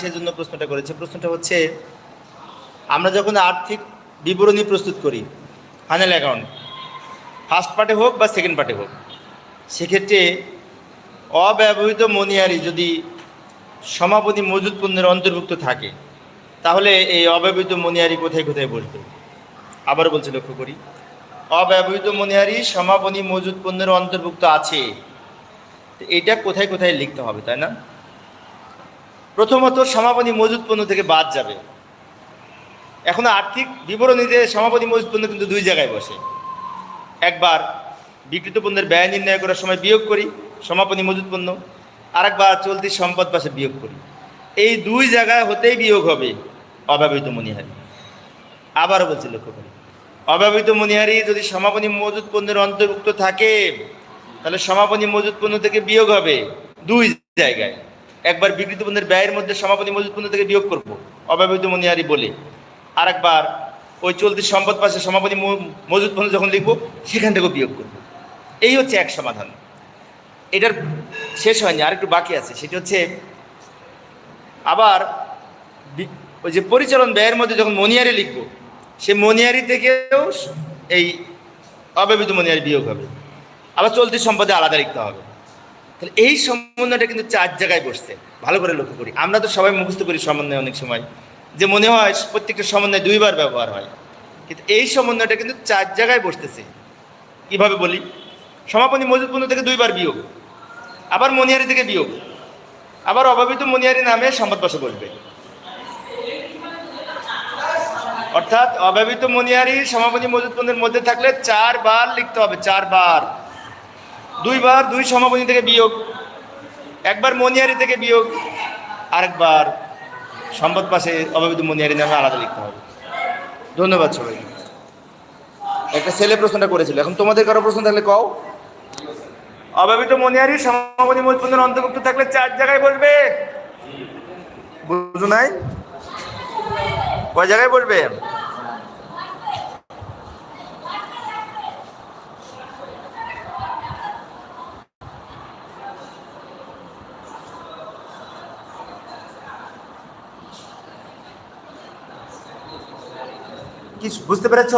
সেজন্য প্রশ্নটা করেছে। প্রশ্নটা হচ্ছে, আমরা যখন আর্থিক বিবরণী প্রস্তুত করি ফাইনাল অ্যাকাউন্ট ফার্স্ট পার্টে হোক বা সেকেন্ড পার্টে হোক, সেক্ষেত্রে অব্যবহৃত মনিহারি যদি সমাপনী মজুদ পণ্যের অন্তর্ভুক্ত থাকে, তাহলে এই অব্যবহৃত মনিহারি কোথায় কোথায় বসবে? আবার বলছে, লক্ষ্য করি। অব্যবহৃত মনিহারি সমাপনী মজুদ পণ্যের অন্তর্ভুক্ত আছে। এটা কোথায় কোথায় লিখতে হবে, তাই না? প্রথমত সমাপনী মজুদ পণ্য থেকে বাদ যাবে। এখন আর্থিক বিবরণীতে সমাপনী মজুদ পণ্য কিন্তু দুই জায়গায় বসে। একবার বিকৃত পণ্যের ব্যয় নির্ণয় করার সময় বিয়োগ করি, সমাপনী মজুদ পণ্য। আরেকবার চলতি সম্পদ পাশে বিয়োগ করি। এই দুই জায়গায় হতেই বিয়োগ হবে অব্যবহৃত মনিহারি। আবারও বলছি লক্ষ্য করি। অব্যবহৃত মনিহারি যদি সমাপনী মজুদ পণ্যের অন্তর্ভুক্ত থাকে, তাহলে সমাপনী মজুদ পণ্য থেকে বিয়োগ হবে দুই জায়গায়। একবার বিকৃত পণ্যের ব্যয়ের মধ্যে সমাপনী মজুদ পণ্য থেকে বিয়োগ করব। অব্যবহৃত মনিহারি বলে। আরেকবার ওই চলতি সম্পদ পাশে সমাপনী মজুদ পণ্য যখন লিখব, সেখান থেকেও বিয়োগ করব। এই হচ্ছে এক সমাধান। এটার শেষ হয়নি আর একটু বাকি আছে। সেটি হচ্ছে আবার ওই যে পরিচালন ব্যয়ের মধ্যে যখন মনিয়ারি লিখব, সে মনিয়ারি থেকেও এই অব্যবহৃত মনিয়ারি বিয়োগ হবে। আবার চলতি সম্পদে আলাদা লিখতে হবে। তাহলে এই সমন্বয়টা কিন্তু চার জায়গায় বসছে। ভালো করে লক্ষ্য করি। আমরা তো সবাই মুখস্থ করি সমন্বয় অনেক সময়। যে মনে হয় প্রত্যেকটা সমন্বয় দুইবার ব্যবহার হয়। কিন্তু এই সমন্বয়টা কিন্তু চার জায়গায় বসতেছে। কীভাবে বলি? সমাপনী মজুদ পণ্য থেকে দুইবার বিয়োগ। আবার মনিয়ারি থেকে বিয়োগ। আবার অভাবিত মনিয়ারি নামে সম্পদ পাশে বসবে। অর্থাৎ অভাবিত মনিয়ারি সমাপনী মজুদ পণ্যের মধ্যে থাকলে চারবার লিখতে হবে, চারবার। দুইবার দুই সমাপনী থেকে বিয়োগ, একবার মনিয়ারি থেকে বিয়োগ, আরেকবার সম্পদ পাশে অভাবিত মনিয়ারি নামে আলাদা লিখতে হবে। ধন্যবাদ সবাই একটা ছেলে প্রশ্নটা করেছিল, এখন তোমাদের কারও প্রশ্ন থাকলে কও। অভাবিত মনিয়ারি সমাপনী মজুদ অন্তর্ভুক্ত থাকলে চার জায়গায় বসবে। বুঝো নাই? কয় জায়গায় বসবে? কি বুঝতে পেরেছ?